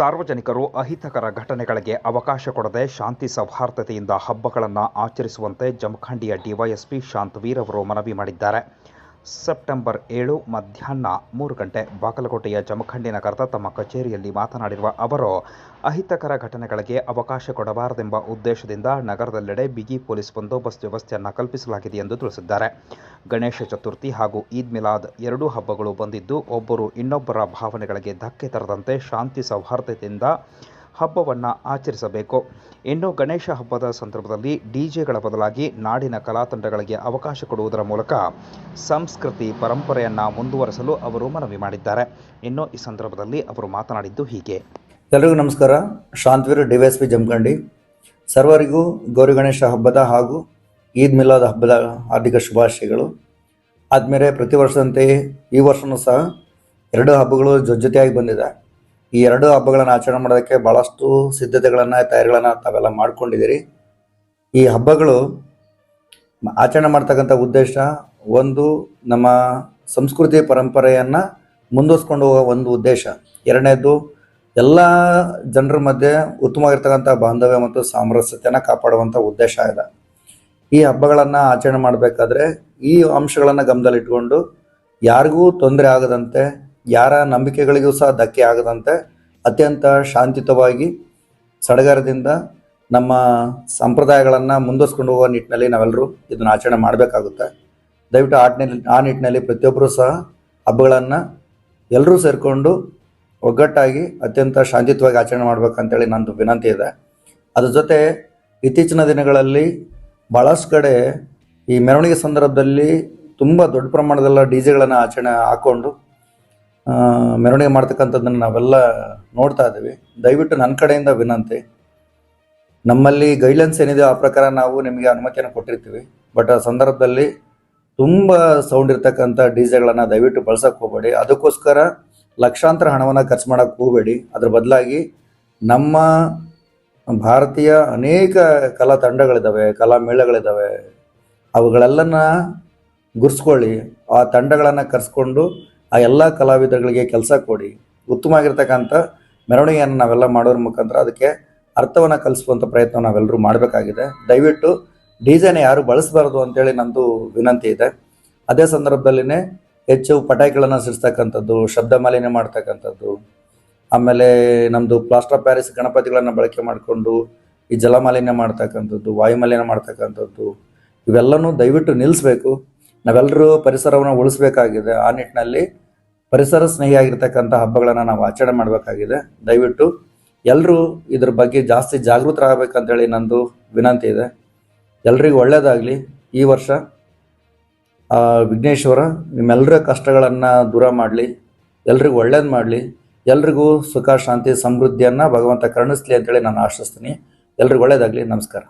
ಸಾರ್ವಜನಿಕರು ಅಹಿತಕರ ಘಟನೆಗಳಿಗೆ ಅವಕಾಶ ಕೊಡದೆ ಶಾಂತಿ ಸೌಹಾರ್ದತೆಯಿಂದ ಹಬ್ಬಗಳನ್ನು ಆಚರಿಸುವಂತೆ ಜಮಖಂಡಿಯ ಡಿವೈಎಸ್ಪಿ ಶಾಂತವೀರ್ ಅವರು ಮನವಿ ಮಾಡಿದ್ದಾರೆ. ಸೆಪ್ಟೆಂಬರ್ ಏಳು ಮಧ್ಯಾಹ್ನ ಮೂರು ಗಂಟೆ ಬಾಗಲಕೋಟೆಯ ಜಮಖಂಡಿ ನಗರದ ತಮ್ಮ ಕಚೇರಿಯಲ್ಲಿ ಮಾತನಾಡಿರುವ ಅವರು, ಅಹಿತಕರ ಘಟನೆಗಳಿಗೆ ಅವಕಾಶ ಕೊಡಬಾರದೆಂಬ ಉದ್ದೇಶದಿಂದ ನಗರದೆಲ್ಲೆಡೆ ಬಿಗಿ ಪೊಲೀಸ್ ಬಂದೋಬಸ್ತ್ ವ್ಯವಸ್ಥೆಯನ್ನು ಕಲ್ಪಿಸಲಾಗಿದೆ ಎಂದು ತಿಳಿಸಿದ್ದಾರೆ. ಗಣೇಶ ಚತುರ್ಥಿ ಹಾಗೂ ಈದ್ ಮಿಲಾದ್ ಎರಡೂ ಹಬ್ಬಗಳು ಬಂದಿದ್ದು, ಒಬ್ಬರು ಇನ್ನೊಬ್ಬರ ಭಾವನೆಗಳಿಗೆ ಧಕ್ಕೆ ತರದಂತೆ ಶಾಂತಿ ಸೌಹಾರ್ದತೆಯಿಂದ ಹಬ್ಬವನ್ನು ಆಚರಿಸಬೇಕು. ಇನ್ನು ಗಣೇಶ ಹಬ್ಬದ ಸಂದರ್ಭದಲ್ಲಿ ಡಿಜೆಗಳ ಬದಲಾಗಿ ನಾಡಿನ ಕಲಾತಂಡಗಳಿಗೆ ಅವಕಾಶ ಕೊಡುವುದರ ಮೂಲಕ ಸಂಸ್ಕೃತಿ ಪರಂಪರೆಯನ್ನು ಮುಂದುವರೆಸಲು ಅವರು ಮನವಿ ಮಾಡಿದ್ದಾರೆ. ಇನ್ನು ಈ ಸಂದರ್ಭದಲ್ಲಿ ಅವರು ಮಾತನಾಡಿದ್ದು ಹೀಗೆ. ಎಲ್ಲರಿಗೂ ನಮಸ್ಕಾರ. Shantaveer D S P Jamkhandi. ಸರ್ವರಿಗೂ ಗೌರಿ ಗಣೇಶ ಹಬ್ಬದ ಹಾಗೂ ಈದ್ ಮಿಲಾದ್ ಹಬ್ಬದ ಹಾರ್ದಿಕ ಶುಭಾಶಯಗಳು. ಆದಮೇಲೆ ಪ್ರತಿ ವರ್ಷದಂತೆಯೇ ಈ ವರ್ಷವೂ ಸಹ ಎರಡು ಹಬ್ಬಗಳು ಜೊತೆಯಾಗಿ ಬಂದಿದೆ. ಈ ಎರಡು ಹಬ್ಬಗಳನ್ನು ಆಚರಣೆ ಮಾಡೋದಕ್ಕೆ ಭಾಳಷ್ಟು ಸಿದ್ಧತೆಗಳನ್ನು, ತಯಾರಿಗಳನ್ನು ತಾವೆಲ್ಲ ಮಾಡ್ಕೊಂಡಿದ್ದೀರಿ. ಈ ಹಬ್ಬಗಳು ಆಚರಣೆ ಮಾಡ್ತಕ್ಕಂಥ ಉದ್ದೇಶ ಒಂದು ನಮ್ಮ ಸಂಸ್ಕೃತಿ ಪರಂಪರೆಯನ್ನು ಮುಂದುವರ್ಸ್ಕೊಂಡು ಹೋಗೋ ಒಂದು ಉದ್ದೇಶ. ಎರಡನೇದು ಎಲ್ಲ ಜನರ ಮಧ್ಯೆ ಉತ್ತಮವಾಗಿರ್ತಕ್ಕಂಥ ಬಾಂಧವ್ಯ ಮತ್ತು ಸಾಮರಸ್ಯತೆಯನ್ನು ಕಾಪಾಡುವಂಥ ಉದ್ದೇಶ ಇದೆ. ಈ ಹಬ್ಬಗಳನ್ನು ಆಚರಣೆ ಮಾಡಬೇಕಾದ್ರೆ ಈ ಅಂಶಗಳನ್ನು ಗಮನದಲ್ಲಿಟ್ಕೊಂಡು ಯಾರಿಗೂ ತೊಂದರೆ ಆಗದಂತೆ ಯಾರ ನಂಬಿಕೆಗಳಿಗೂ ಸಹ ಧಕ್ಕೆ ಆಗದಂತೆ ಅತ್ಯಂತ ಶಾಂತಿಯುತವಾಗಿ ಸಡಗರದಿಂದ ನಮ್ಮ ಸಂಪ್ರದಾಯಗಳನ್ನು ಮುಂದುವರ್ಸ್ಕೊಂಡು ಹೋಗೋ ನಿಟ್ಟಿನಲ್ಲಿ ನಾವೆಲ್ಲರೂ ಇದನ್ನು ಆಚರಣೆ ಮಾಡಬೇಕಾಗುತ್ತೆ. ದಯವಿಟ್ಟು ಆ ನಿಟ್ಟಿನಲ್ಲಿ ಆ ನಿಟ್ಟಿನಲ್ಲಿ ಪ್ರತಿಯೊಬ್ಬರೂ ಸಹ ಹಬ್ಬಗಳನ್ನು ಎಲ್ಲರೂ ಸೇರಿಕೊಂಡು ಒಗ್ಗಟ್ಟಾಗಿ ಅತ್ಯಂತ ಶಾಂತಿಯುತವಾಗಿ ಆಚರಣೆ ಮಾಡಬೇಕಂತೇಳಿ ನಂದು ವಿನಂತಿ ಇದೆ. ಅದ್ರ ಜೊತೆ ಇತ್ತೀಚಿನ ದಿನಗಳಲ್ಲಿ ಭಾಳಷ್ಟು ಕಡೆ ಈ ಮೆರವಣಿಗೆ ಸಂದರ್ಭದಲ್ಲಿ ತುಂಬ ದೊಡ್ಡ ಪ್ರಮಾಣದಲ್ಲ ಡಿ ಜೆಗಳನ್ನು ಆಚರಣೆ ಹಾಕ್ಕೊಂಡು ಆ, ಮೆರವಣಿಗೆ ಮಾಡ್ತಕ್ಕಂಥದ್ದನ್ನು ನಾವೆಲ್ಲ ನೋಡ್ತಾ ಇದ್ದೀವಿ. ದಯವಿಟ್ಟು ನನ್ನ ಕಡೆಯಿಂದ ವಿನಂತಿ. ನಮ್ಮಲ್ಲಿ ಗೈಡ್ಲೈನ್ಸ್ ಏನಿದೆ ಆ ಪ್ರಕಾರ ನಾವು ನಿಮಗೆ ಅನುಮತಿಯನ್ನು ಕೊಟ್ಟಿರ್ತೀವಿ. ಬಟ್ ಆ ಸಂದರ್ಭದಲ್ಲಿ ತುಂಬ ಸೌಂಡ್ ಇರ್ತಕ್ಕಂಥ ಡಿ ಜೆಗಳನ್ನು ದಯವಿಟ್ಟು ಬಳಸಕ್ಕೆ ಹೋಗಬೇಡಿ. ಅದಕ್ಕೋಸ್ಕರ ಲಕ್ಷಾಂತರ ಹಣವನ್ನು ಖರ್ಚು ಮಾಡೋಕ್ಕೆ ಹೋಗಬೇಡಿ. ಅದ್ರ ಬದಲಾಗಿ ನಮ್ಮ ಭಾರತೀಯ ಅನೇಕ ಕಲಾ ತಂಡಗಳಿದ್ದಾವೆ ಕಲಾ ಮೇಳಗಳಿದ್ದಾವೆ ಅವುಗಳೆಲ್ಲನ ಗುರ್ಸ್ಕೊಳ್ಳಿ. ಆ ತಂಡಗಳನ್ನು ಕರೆಸ್ಕೊಂಡು ಆ ಎಲ್ಲ ಕಲಾವಿದರುಗಳಿಗೆ ಕೆಲಸ ಕೊಡಿ. ಉತ್ತಮವಾಗಿರ್ತಕ್ಕಂಥ ಮೆರವಣಿಗೆಯನ್ನು ನಾವೆಲ್ಲ ಮಾಡೋದ್ರ ಮುಖಾಂತರ ಅದಕ್ಕೆ ಅರ್ಥವನ್ನು ಕಲಿಸುವಂಥ ಪ್ರಯತ್ನ ನಾವೆಲ್ಲರೂ ಮಾಡಬೇಕಾಗಿದೆ. ದಯವಿಟ್ಟು ಡಿ ಜೆನ ಯಾರು ಬಳಸಬಾರ್ದು ಅಂತೇಳಿ ನಂದು ವಿನಂತಿ ಇದೆ. ಅದೇ ಸಂದರ್ಭದಲ್ಲಿನೇ ಹೆಚ್ಚು ಪಟಾಕಿಗಳನ್ನು ಸಿಡಿಸ್ತಕ್ಕಂಥದ್ದು, ಶಬ್ದ ಮಾಲಿನ್ಯ ಮಾಡ್ತಕ್ಕಂಥದ್ದು, ಆಮೇಲೆ ನಮ್ಮದು ಪ್ಲಾಸ್ಟರ್ ಆಫ್ ಪ್ಯಾರಿಸ್ ಗಣಪತಿಗಳನ್ನು ಬಳಕೆ ಮಾಡಿಕೊಂಡು ಈ ಜಲಮಾಲಿನ್ಯ ಮಾಡ್ತಕ್ಕಂಥದ್ದು ವಾಯುಮಾಲಿನ್ಯ ಮಾಡ್ತಕ್ಕಂಥದ್ದು, ಇವೆಲ್ಲನೂ ದಯವಿಟ್ಟು ನಿಲ್ಲಿಸಬೇಕು ನಾವೆಲ್ಲರೂ ಪರಿಸರವನ್ನು ಉಳಿಸಬೇಕಾಗಿದೆ. ಆ ನಿಟ್ಟಿನಲ್ಲಿ ಪರಿಸರ ಸ್ನೇಹಿಯಾಗಿರ್ತಕ್ಕಂಥ ಹಬ್ಬಗಳನ್ನು ನಾವು ಆಚರಣೆ ಮಾಡಬೇಕಾಗಿದೆ. ದಯವಿಟ್ಟು ಎಲ್ಲರೂ ಇದ್ರ ಬಗ್ಗೆ ಜಾಸ್ತಿ ಜಾಗೃತರಾಗಬೇಕಂತೇಳಿ ನಂದು ವಿನಂತಿ ಇದೆ. ಎಲ್ರಿಗೂ ಒಳ್ಳೆಯದಾಗಲಿ ಈ ವರ್ಷ ವಿಘ್ನೇಶ್ವರ ನಿಮ್ಮೆಲ್ಲರ ಕಷ್ಟಗಳನ್ನು ದೂರ ಮಾಡಲಿ. ಎಲ್ರಿಗೂ ಒಳ್ಳೇದು ಮಾಡಲಿ. ಎಲ್ರಿಗೂ ಸುಖ, ಶಾಂತಿ, ಸಮೃದ್ಧಿಯನ್ನು ಭಗವಂತ ಕರುಣಿಸ್ಲಿ ಅಂತೇಳಿ ನಾನು ಆಶಿಸ್ತೀನಿ. ಎಲ್ರಿಗೂ ಒಳ್ಳೆಯದಾಗಲಿ ನಮಸ್ಕಾರ.